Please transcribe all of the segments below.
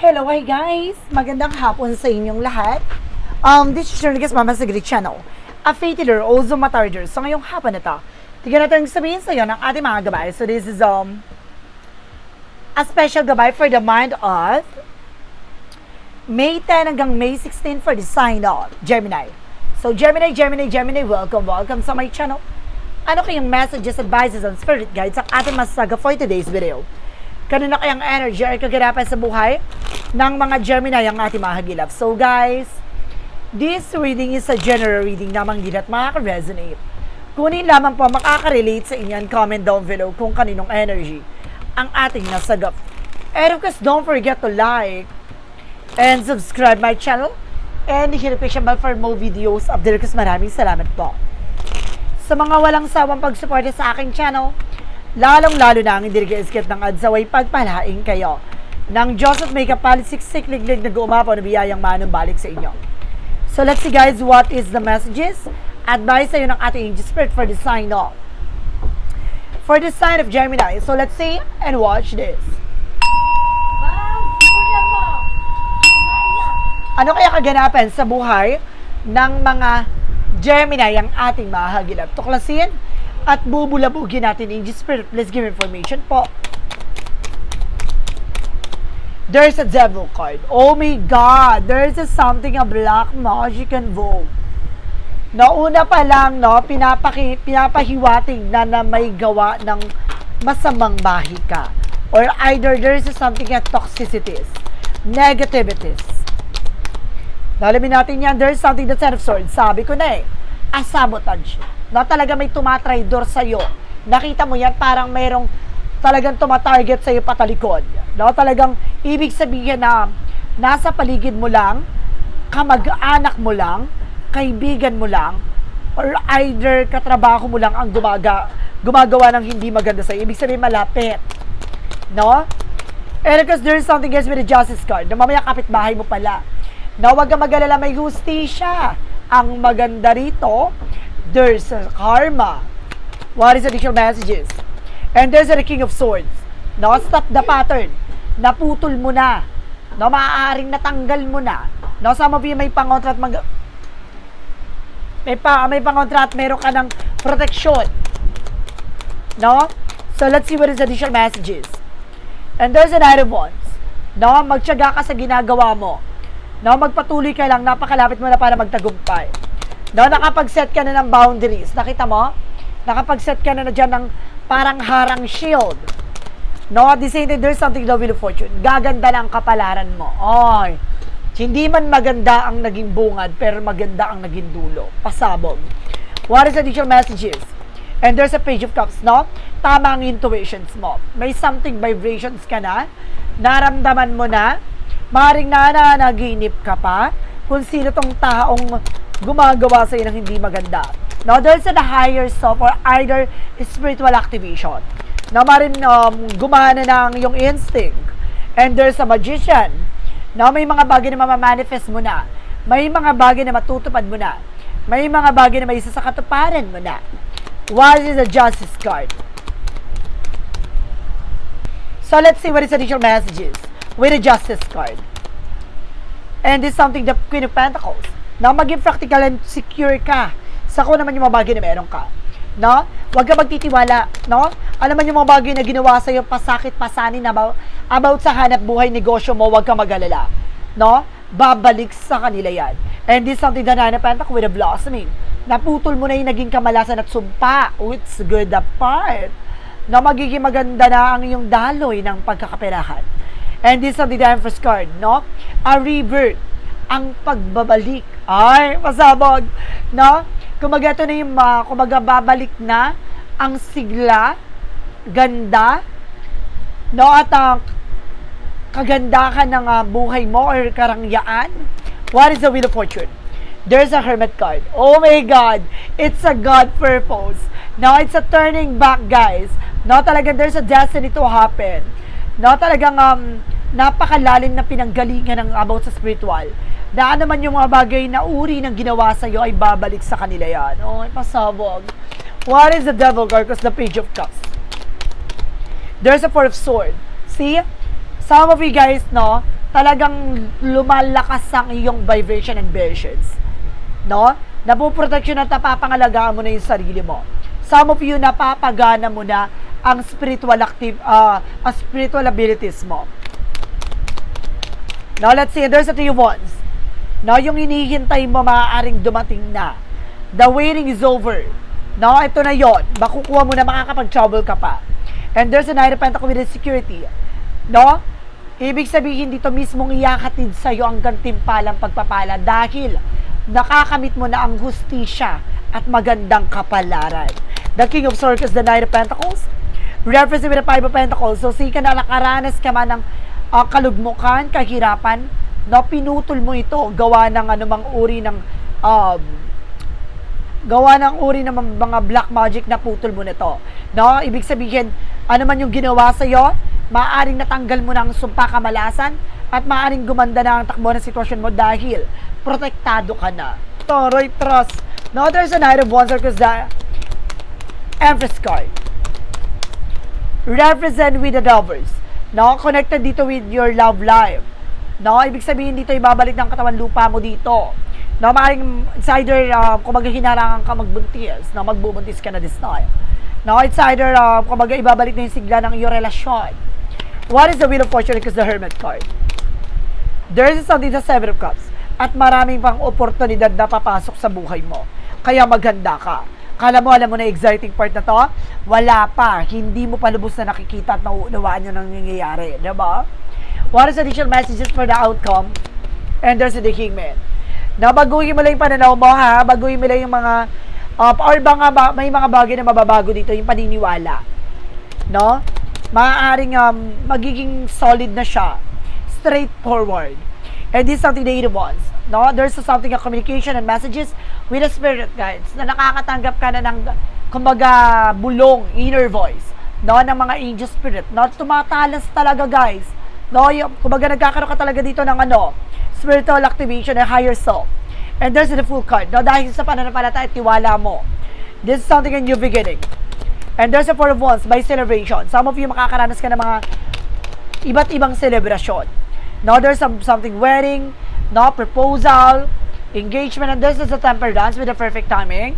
Hello, hi guys! Magandang hapon sa inyong lahat. Um, this is your guest Mama Sagri Channel. A faith healer, also matarder. So ngayong hapon na to, tignan natin sabihin sa iyo ng ating mga gabay. So this is um, a special gabay for the mind of May 10 hanggang May 16 for the sign of Gemini. So Gemini, Gemini, Gemini, welcome, welcome sa my channel. Ano kayong messages, advices, and spirit guides ang ating masasaga for today's video? Kanina kayang energy ay kaganapan sa buhay ng mga Gemini ang ating mga. So guys, this reading is a general reading lamang din at makaka-resonate. Kunin lamang po makaka-relate sa inyo and comment down below kung kaninong energy ang ating nasagap. And of course, don't forget to like and subscribe my channel and hit the notification bell for more videos update kasi maraming salamat po. Sa mga walang sawang pagsuporta sa aking channel, lalong-lalo na ang hindi nag-skip ng adsaway pagpalaing kayo ng Diyos at may kapalit siksik liglig na gumapaw na biyayang manong balik sa inyo. So let's see guys, what is the messages? Advice sa'yo ng ating angel spirit for the sign of. For the sign of Gemini. So let's see and watch this. Ano kaya kaganapan sa buhay ng mga Gemini ang ating mahagilap? Tuklasin at bubulabugin natin in Spirit. Please give information po. There's a devil card. Oh my God! There's a something a black magic and vogue. Nauna pa lang, no, pinapaki, pinapahiwatig na na may gawa ng masamang bahika. Or either there's a something a toxicities, negativities. Lalamin natin yan, there's something that's out of swords. Sabi ko na eh, a sabotage. Na talaga may tumatraidor sa'yo. Nakita mo yan, parang mayroong talagang tumatarget sa'yo patalikod. No? Talagang ibig sabihin na nasa paligid mo lang, kamag-anak mo lang, kaibigan mo lang, or either katrabaho mo lang ang gumaga, gumagawa ng hindi maganda sa'yo. Ibig sabihin malapit. No? And because there's something else with the justice card, na mamaya kapitbahay mo pala. Na huwag kang mag-alala, may hustisya. Ang maganda rito, there's a karma. What is additional messages? And there's a King of Swords. No, stop the pattern. Naputol mo na. No, maaaring natanggal mo na. No, some of you may pangontrat mag may pa may pangontrat, meron ka ng protection. No? So let's see what is additional messages. And there's an item wands. No, magtiyaga ka sa ginagawa mo. No, magpatuloy ka lang, napakalapit mo na para magtagumpay. No, nakapag-set ka na ng boundaries. Nakita mo? Nakapag-set ka na na dyan ng parang harang shield. No, at the same time, there's something the wheel of fortune. Gaganda ang kapalaran mo. Oy, hindi man maganda ang naging bungad, pero maganda ang naging dulo. Pasabog. What is additional messages? And there's a page of cups, no? Tama ang intuitions mo. May something vibrations ka na, naramdaman mo na, maring na nanaginip ka pa, kung sino tong taong gumagawa sa ng hindi maganda. No, there's a higher self or either spiritual activation. Na maring um, gumana ng yung instinct. And there's a magician. No, may mga bagay na mamamanifest mo na. May mga bagay na matutupad mo na. May mga bagay na may isa sa katuparan mo na. What is the justice card? So let's see what is additional messages with the justice card. And this is something the Queen of Pentacles. Na maging practical and secure ka sa kung naman yung mga bagay na meron ka. No? Huwag ka magtitiwala. No? Alam mo yung mga bagay na ginawa sa'yo, pasakit, pasanin about, about sa hanap buhay negosyo mo, huwag ka mag-alala. No? Babalik sa kanila yan. And this is something that Pentacles with a blossoming. Naputol mo na yung naging kamalasan at sumpa. Oh, it's good apart. Na magiging maganda na ang iyong daloy ng pagkakaperahan. And this is the Empress card, no? A rebirth. Ang pagbabalik. Ay, pasabog. No? Kumaga ito na yung, uh, kumaga babalik na ang sigla, ganda, no? At uh, kagandahan ng uh, buhay mo or karangyaan. What is the Wheel of Fortune? There's a Hermit card. Oh my God! It's a God purpose. No, it's a turning back, guys. No, talagang there's a destiny to happen. No, talagang um, napakalalim na pinanggalingan ng about sa spiritual. Na ano man yung mga bagay na uri ng ginawa sa iyo ay babalik sa kanila yan. Oh, ay pasabog. What is the devil card? Because the page of cups. There's a four of sword. See? Some of you guys, no, talagang lumalakas ang iyong vibration and vibrations. No? Napoproteksyon at napapangalagaan mo na yung sarili mo. Some of you, napapagana mo na ang spiritual active, uh, ang spiritual abilities mo. Now, let's see, there's a three ones. No, yung hinihintay mo maaaring dumating na. The waiting is over. No, ito na yon. Makukuha mo na makakapag-travel ka pa. And there's a Knight of Pentacles security. No? Ibig sabihin dito mismong iyakatid sa iyo ang gantimpalang pagpapala dahil nakakamit mo na ang hustisya at magandang kapalaran. The King of is the Knight of Pentacles. Reference with the Five of Pentacles. So, sika na nakaranas ka man ng uh, kalugmukan, kahirapan, no, pinutol mo ito, gawa ng anumang uri ng um, gawa ng uri ng mga black magic na putol mo nito. No? Ibig sabihin, ano man yung ginawa sa iyo, maaaring natanggal mo ng sumpa kamalasan at maaaring gumanda na ang takbo ng sitwasyon mo dahil protektado ka na. Toroy trust. No, there's a Knight of Wands because the Empress card. Represent with the lovers. No, connected dito with your love life. No, ibig sabihin dito ibabalik ng katawan lupa mo dito. No, maaaring it's uh, kung hinarangan ka magbuntis, na magbubuntis ka na this time. No, it's either uh, kung ibabalik na yung sigla ng iyong relasyon. What is the Wheel of Fortune because the Hermit card? There is something the Seven of Cups at maraming pang oportunidad na papasok sa buhay mo. Kaya maganda ka. Kala mo, alam mo na exciting part na to? Wala pa. Hindi mo pa lubos na nakikita at nauunawaan yung nangyayari. Diba? What is additional messages for the outcome? And there's the Kingman. Na baguhin mo lang yung pananaw mo ha. Baguhin mo lang yung mga uh, or mga may mga bagay na mababago dito yung paniniwala. No? Maaaring um, magiging solid na siya. Straightforward. And this is something the eight wants. No? There's something of communication and messages with the spirit guides na nakakatanggap ka na ng kumbaga bulong, inner voice no, ng mga angel spirit. No? Tumatalas talaga guys. No, yung, kumbaga nagkakaroon ka talaga dito ng ano, spiritual activation and higher self. And there's the full card. No, dahil sa pananampalataya at tiwala mo. This is something a new beginning. And there's a four of wands by celebration. Some of you makakaranas ka ng mga iba't ibang celebration. No, there's some, something wedding, no, proposal, engagement, and this is a temper dance with the perfect timing.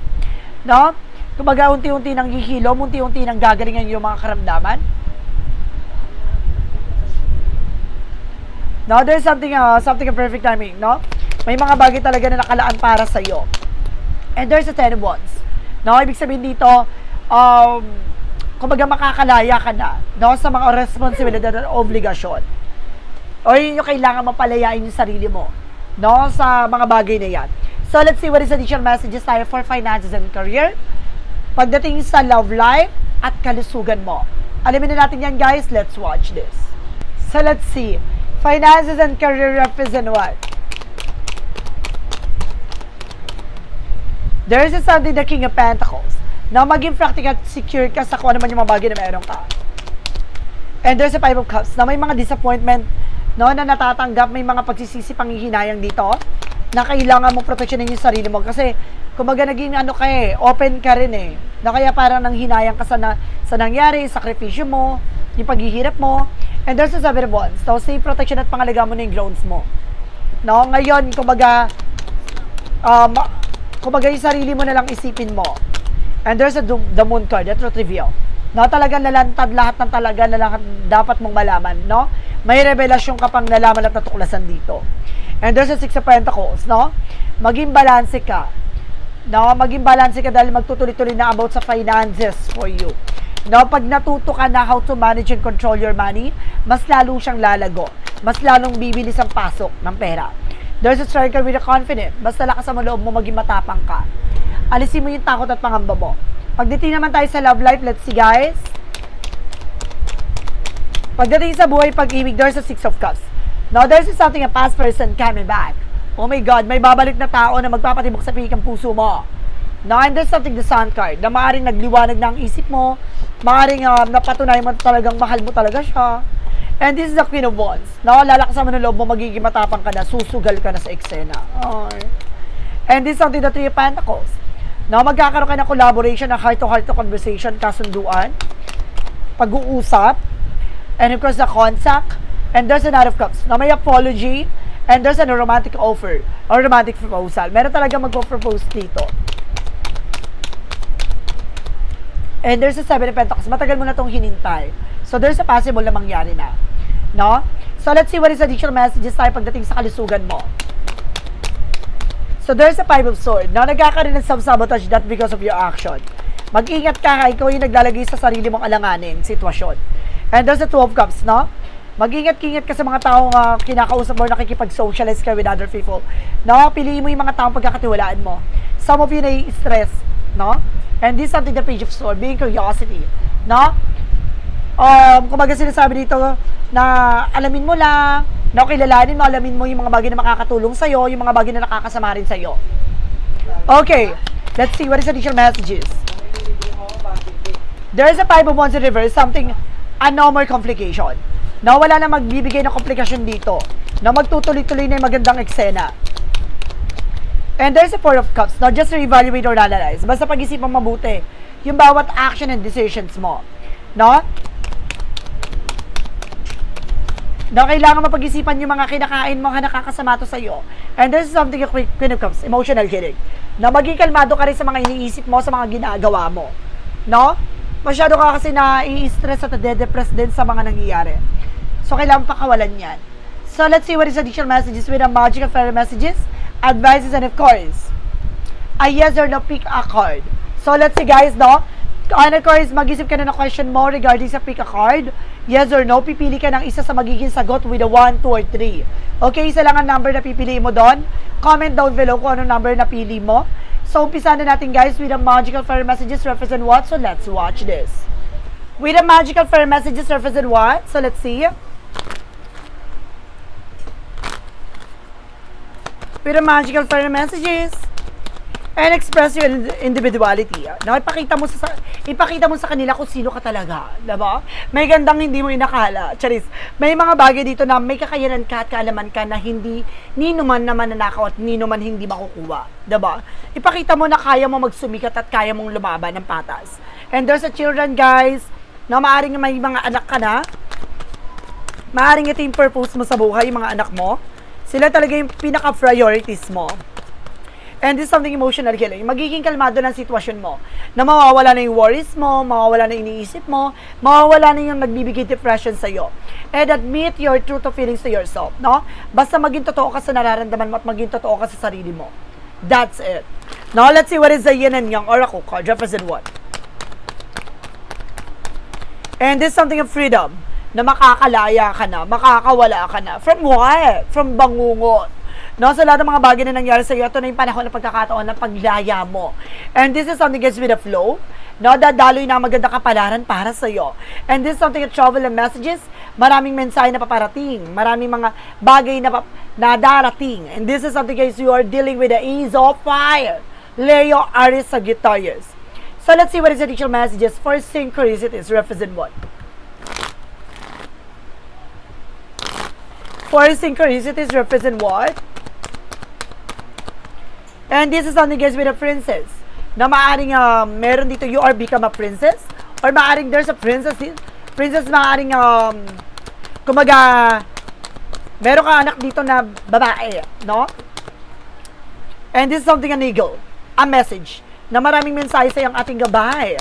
No? Kumbaga, unti-unti nang hihilom, unti-unti nang gagalingan yung mga karamdaman. No, there's something, uh, something of perfect timing, no? May mga bagay talaga na nakalaan para sa iyo. And there's a ten of wands. No, ibig sabihin dito, um, kumbaga makakalaya ka na, no, sa mga responsibilidad at obligasyon. O yun yung kailangan mapalayain yung sarili mo, no, sa mga bagay na yan. So, let's see what is additional messages tayo for finances and career. Pagdating sa love life at kalusugan mo. Alamin na natin yan, guys. Let's watch this. So, let's see. Finances and career represent what? There is something the King of Pentacles na maging practical at secure ka sa kung ano man yung mga bagay na meron ka. And there's a Five of Cups na may mga disappointment no, na natatanggap, may mga pagsisisi panghihinayang dito na kailangan mo proteksyonin yung sarili mo kasi kumbaga naging ano ka eh, open ka rin eh. Na kaya parang nang hinayang ka sa, na, sa nangyari, sakripisyo mo, yung paghihirap mo. And there's a of wands. So, safe protection at pangalaga mo na yung grounds mo. No, ngayon, kumbaga, um, kumbaga yung sarili mo na lang isipin mo. And there's a the moon card, the truth reveal. No, talagang lalantad lahat ng talaga na lahat dapat mong malaman, no? May revelasyon ka pang nalaman at natuklasan dito. And there's a six of pentacles, no? Maging balanse ka. No, maging balanse ka dahil magtutuloy-tuloy na about sa finances for you. No, pag natuto ka na how to manage and control your money, mas lalo siyang lalago. Mas lalong bibilis ang pasok ng pera. There's a striker with a confident. Basta lakas ang loob mo, maging matapang ka. Alisin mo yung takot at pangamba mo. Pagdating naman tayo sa love life, let's see guys. Pagdating sa buhay pag-ibig, there's a six of cups. Now, there's something a past person coming back. Oh my God, may babalik na tao na magpapatibok sa pikang puso mo. Now, and there's something the sun card na maaaring nagliwanag na ang isip mo, maaaring uh, napatunay mo talagang mahal mo talaga siya. And this is the Queen of Wands. No, lalakasan mo ng loob mo, magiging matapang ka na, susugal ka na sa eksena. Okay. And this is something the Three of Pentacles. No, magkakaroon ka ng collaboration, ng heart-to-heart -heart conversation, kasunduan, pag-uusap, and of course, the contact, and there's a Knight of Cups na may apology, and there's a romantic offer or romantic proposal. Meron talaga magpo-propose dito. And there's a Seven of Pentacles. Matagal mo na itong hinintay. So, there's a possible na mangyari na. No? So, let's see what is additional messages tayo pagdating sa kalusugan mo. So, there's a Five of Swords. No? Nagkakaroon ng self-sabotage that because of your action. Mag-ingat ka ha, ikaw yung naglalagay sa sarili mong alanganin, sitwasyon. And there's a Two of Cups, no? Mag-ingat-ingat ka sa mga taong uh, kinakausap mo, nakikipag-socialize ka with other people. No? Piliin mo yung mga taong pagkakatiwalaan mo. Some of you nai-stress, no? And this is something the page of sword, being curiosity, no? Um, kumbaga sinasabi dito na alamin mo lang, na kilalanin mo, alamin mo yung mga bagay na makakatulong sa'yo, yung mga bagay na nakakasama rin sa'yo. Okay, let's see what is additional messages. There is a five of wands in reverse, something, a no complication. Na wala na magbibigay ng komplikasyon dito. Na magtutuloy-tuloy na yung magandang eksena. And there's a four of cups. Now, just reevaluate or analyze. Basta pag-isipan mabuti yung bawat action and decisions mo. No? No, kailangan mapag-isipan yung mga kinakain mo na nakakasama to sa'yo. And this is something quick Queen of Cups, emotional healing. Na maging kalmado ka rin sa mga iniisip mo, sa mga ginagawa mo. No? Masyado ka kasi na i-stress at nade-depress din sa mga nangyayari. So, kailangan pakawalan yan. So, let's see what is additional messages with the magical fairy messages, advices, and of course, a yes or no pick a card. So, let's see guys, no? Ano course, mag-isip ka na ng question mo regarding sa pick a card. Yes or no, pipili ka ng isa sa magiging sagot with a 1, 2, or 3. Okay, isa lang ang number na pipili mo doon. Comment down below kung anong number na pili mo. So, umpisa na natin guys with the magical fairy messages represent what? So, let's watch this. With the magical fairy messages represent what? So, let's see. With the magical fairy messages and express your individuality. No, ipakita mo sa ipakita mo sa kanila kung sino ka talaga, 'di ba? May gandang hindi mo inakala. Charis, may mga bagay dito na may kakayanan ka at kaalaman ka na hindi nino man naman nanakaw at nino man hindi makukuha, 'di ba? Ipakita mo na kaya mo magsumikat at kaya mong lumaban ng patas. And there's a children, guys, na maaring may mga anak ka na. Maaring ito yung purpose mo sa buhay, yung mga anak mo. Sila talaga yung pinaka-priorities mo. And this is something emotional healing. Magiging kalmado ng sitwasyon mo. Na mawawala na yung worries mo, mawawala na iniisip mo, mawawala na yung nagbibigay depression sa'yo. And admit your truth of feelings to yourself, no? Basta maging totoo ka sa nararamdaman mo at maging totoo ka sa sarili mo. That's it. Now, let's see what is the yin and yang oracle card. Represent what? And this is something of freedom. Na makakalaya ka na, makakawala ka na. From what? From bangungot. No, sa lahat ng mga bagay na nangyari sa iyo, ito na yung panahon ng pagkakataon ng paglaya mo. And this is something gets with the flow. No, dadaloy na maganda kapalaran para sa iyo. And this is something that travel and messages, maraming mensahe na paparating, maraming mga bagay na, pa, na darating. And this is something guys, you are dealing with the ease of fire. Leo Aries Sagittarius. So let's see what is the additional messages for synchronicities represent what? For synchronicities represent what? And this is something guys with a princess. Na maaring um, meron dito you are become a princess or maaring there's a princess princess maaring um kumaga meron ka anak dito na babae, no? And this is something an eagle, a message na maraming mensahe sa iyong ating gabay.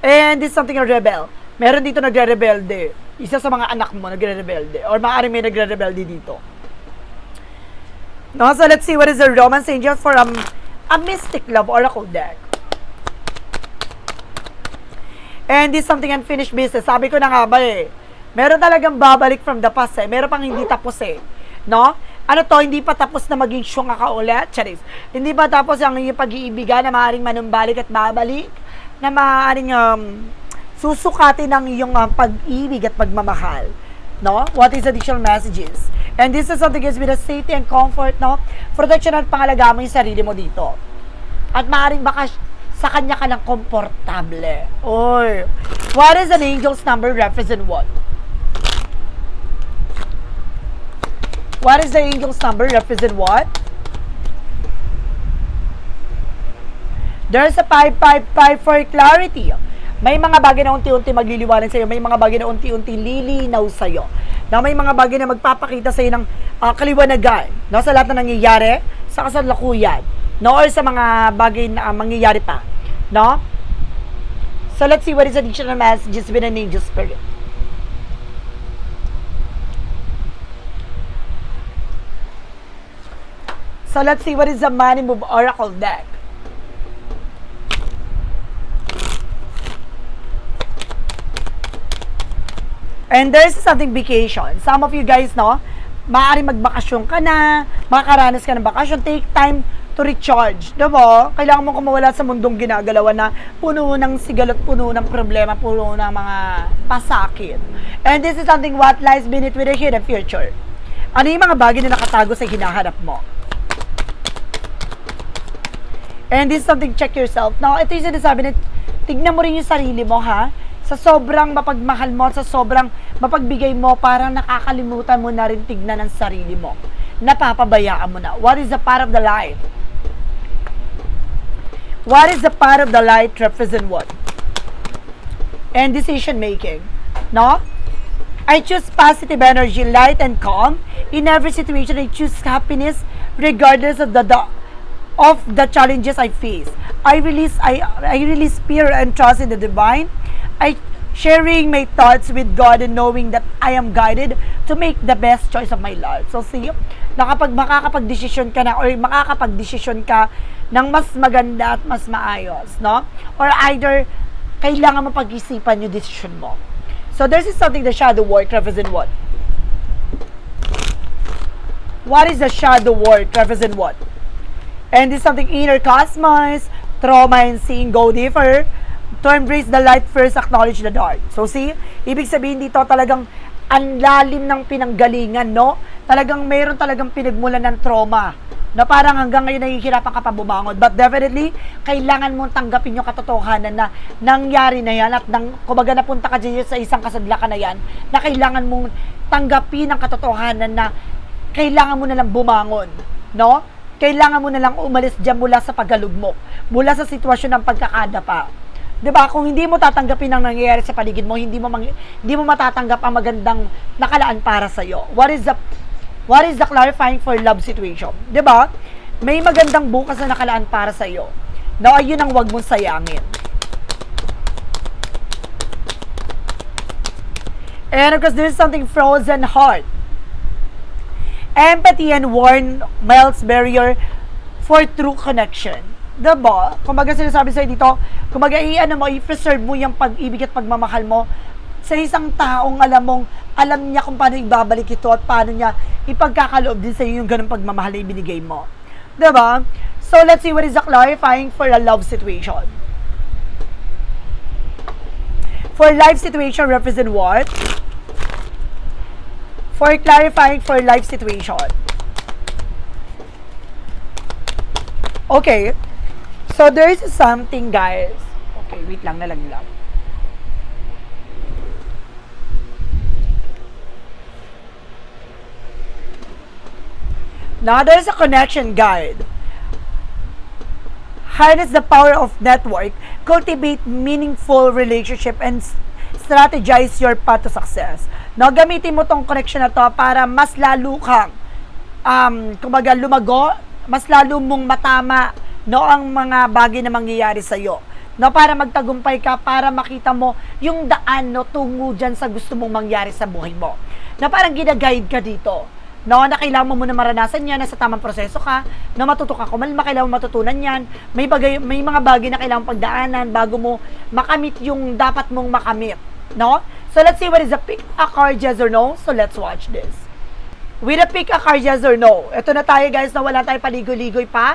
And this is something a rebel. Meron dito nagre-rebelde. Isa sa mga anak mo nagre-rebelde or maaring may nagre-rebelde dito. No, so let's see what is the romance angel for um, a mystic love oracle deck. And this is something unfinished business. Sabi ko na nga ba eh. Meron talagang babalik from the past eh. Meron pang hindi tapos eh. No? Ano to, hindi pa tapos na maging syunga ka ulit? Charis. Hindi pa tapos ang pag-iibigan na maaaring manumbalik at babalik? Na maaaring um, susukatin ang iyong um, pag-ibig at pagmamahal? No? What is additional messages? And this is something is with a safety and comfort, no? Protection at pangalaga mo yung sarili mo dito. At maaaring baka sa kanya ka lang komportable. Oy. What is an angel's number represent what? What is the angel's number represent what? There's a 555 for clarity. May mga bagay na unti-unti magliliwanag sa'yo. May mga bagay na unti-unti lilinaw sa'yo. na may mga bagay na magpapakita sa ng ah, kaliwanagan, no, sa lahat na nangyayari sa kasalukuyan, no, or sa mga bagay na ah, mangyayari pa, no? So let's see what is additional messages with an angel spirit. So let's see what is the money move oracle deck. And there's something vacation. Some of you guys, no, maaari magbakasyon ka na, makakaranas ka ng bakasyon, take time to recharge. Diba? Kailangan mo kumawala sa mundong ginagalawan na puno ng sigalot, puno ng problema, puno ng mga pasakit. And this is something what lies beneath with the hidden future. Ano yung mga bagay na nakatago sa hinaharap mo? And this is something, check yourself. Now, ito yung sinasabi na, tignan mo rin yung sarili mo, ha? Sa sobrang mapagmahal mo, sa sobrang mapagbigay mo, parang nakakalimutan mo na rin tignan ang sarili mo. Napapabayaan mo na. What is the part of the light? What is the part of the light represent what? And decision making. No? I choose positive energy, light and calm. In every situation, I choose happiness regardless of the, the of the challenges I face. I release I I release fear and trust in the divine. I sharing my thoughts with God and knowing that I am guided to make the best choice of my life. So see, nakapag makakapag-desisyon ka na or makakapag-desisyon ka ng mas maganda at mas maayos, no? Or either kailangan mo pag-isipan yung decision mo. So there's is something the shadow work represent what? What is the shadow work represent what? And this is something inner cosmos, trauma and seeing go deeper. To embrace the light first, acknowledge the dark. So see, ibig sabihin dito talagang ang lalim ng pinanggalingan, no? Talagang mayroon talagang pinagmulan ng trauma na parang hanggang ngayon nahihirapan ka pa bumangon. But definitely, kailangan mong tanggapin yung katotohanan na nangyari na yan at nang, kumbaga napunta ka dyan sa isang kasadlakan na yan, na kailangan mong tanggapin ang katotohanan na kailangan mo na lang bumangon. No? Kailangan mo na lang umalis dyan mula sa paggalugmok, mula sa sitwasyon ng pagkakadapa. 'Di ba? Kung hindi mo tatanggapin ang nangyayari sa paligid mo, hindi mo mang, hindi mo matatanggap ang magandang nakalaan para sa iyo. What is the What is the clarifying for love situation? 'Di ba? May magandang bukas na nakalaan para sa iyo. Na ayun ang wag mong sayangin. And because there's something frozen heart. Empathy and warn melts barrier for true connection. Diba? Kumbaga sinasabi sa'yo dito, kumbaga i-ano mo, i-preserve mo yung pag-ibig at pagmamahal mo sa isang taong alam mong, alam niya kung paano ibabalik ito at paano niya ipagkakaloob din sa'yo yung ganung pagmamahal na ibinigay mo. Diba? So, let's see what is the clarifying for a love situation. For life situation represent what? For clarifying for life situation. Okay. So, there is something, guys. Okay, wait lang, nalaglag. Now, there's a connection guide. Harness the power of network. Cultivate meaningful relationship and strategize your path to success. Now, gamitin mo tong connection na to para mas lalo kang um, kumbaga lumago, mas lalo mong matama no ang mga bagay na mangyayari sa iyo. No, para magtagumpay ka, para makita mo yung daan no tungo diyan sa gusto mong mangyari sa buhay mo. Na parang gina-guide ka dito. No, na kailangan mo muna maranasan yan, na sa tamang proseso ka, na matuto ka kumalma, kailangan mo matutunan yan. May, bagay, may mga bagay na kailangan pagdaanan bago mo makamit yung dapat mong makamit. No? So let's see what is the pick a card yes or no. So let's watch this. With a pick a card yes or no. Ito na tayo guys na wala tayong paligoy-ligoy pa.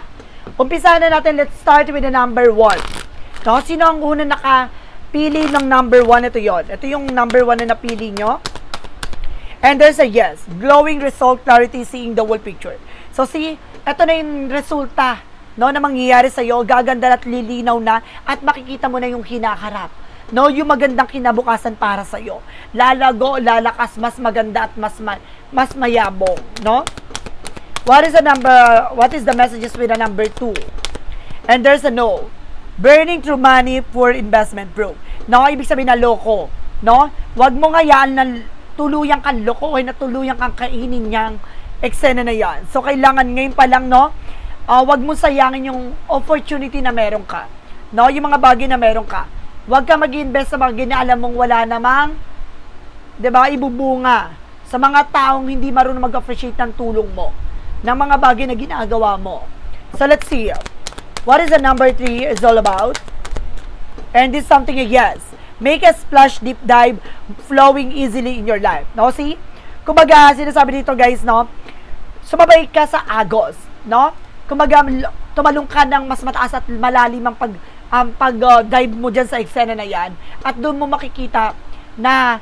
Umpisa na natin. Let's start with the number one. No? Sino ang una nakapili ng number one? Ito yon. Ito yung number one na napili nyo. And there's a yes. Glowing result, clarity, seeing the whole picture. So see, ito na yung resulta no, na mangyayari sa'yo. Gaganda at lilinaw na at makikita mo na yung hinaharap. No, yung magandang kinabukasan para sa iyo. Lalago, lalakas, mas maganda at mas ma- mas mayabong, no? What is the number what is the messages with the number 2? And there's a no. Burning through money for investment, bro. No, ibig sabihin na loko, no? Huwag mo ngayaan na tuluyang kang lokohin, na tuluyang kang kainin niyang eksena na yan. So, kailangan ngayon pa lang, no, ah, wag mo sayangin yung opportunity na meron ka. No, yung mga bagay na meron ka. Huwag ka mag-invest sa mga bagay na alam mong wala namang 'di ba, ibubunga sa mga taong hindi marunong mag-appreciate ng tulong mo, ng mga bagay na ginagawa mo. So let's see. What is the number 3 is all about? And this is something yes. Make a splash deep dive flowing easily in your life. No, see? Kumbaga, sinasabi dito guys, no? Sumabay ka sa agos, no? Kumbaga, tumalong ka ng mas mataas at malalim ang pag um, pag uh, dive mo dyan sa eksena na yan at doon mo makikita na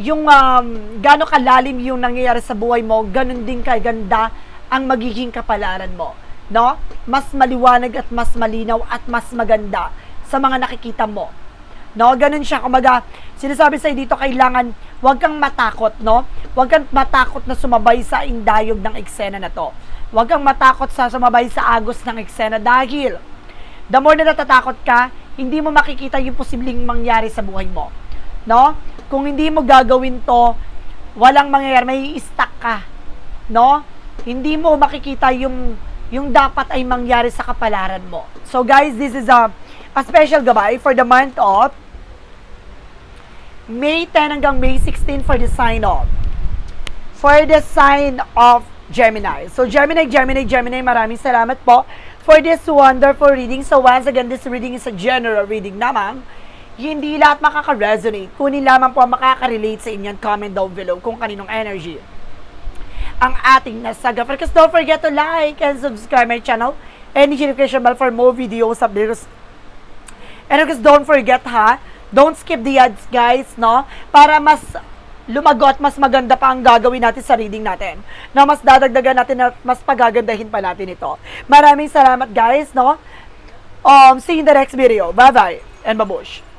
yung um, gano'ng kalalim yung nangyayari sa buhay mo, ganun din kaganda ang magiging kapalaran mo. No? Mas maliwanag at mas malinaw at mas maganda sa mga nakikita mo. No, ganun siya. Kumaga, sinasabi sa'yo dito, kailangan, huwag kang matakot, no? Huwag kang matakot na sumabay sa indayog ng eksena na to. Huwag kang matakot sa sumabay sa agos ng eksena dahil the more na natatakot ka, hindi mo makikita yung posibleng mangyari sa buhay mo. No? Kung hindi mo gagawin to, walang mangyayari, may stuck ka. No? Hindi mo makikita yung yung dapat ay mangyari sa kapalaran mo. So guys, this is a, a special gabay for the month of May 10 hanggang May 16 for the sign of for the sign of Gemini. So Gemini, Gemini, Gemini, maraming salamat po for this wonderful reading. So once again, this reading is a general reading namang. Hindi lahat makaka-resonate. Kunin lamang po ang makaka-relate sa inyo. Comment down below kung kaninong energy ang ating nasaga. Because don't forget to like and subscribe my channel and hit the bell for more videos updates. And because don't forget ha, don't skip the ads guys, no? Para mas lumagot, mas maganda pa ang gagawin natin sa reading natin. Na mas dadagdagan natin at mas pagagandahin pa natin ito. Maraming salamat guys, no? Um, see you in the next video. Bye-bye and babush.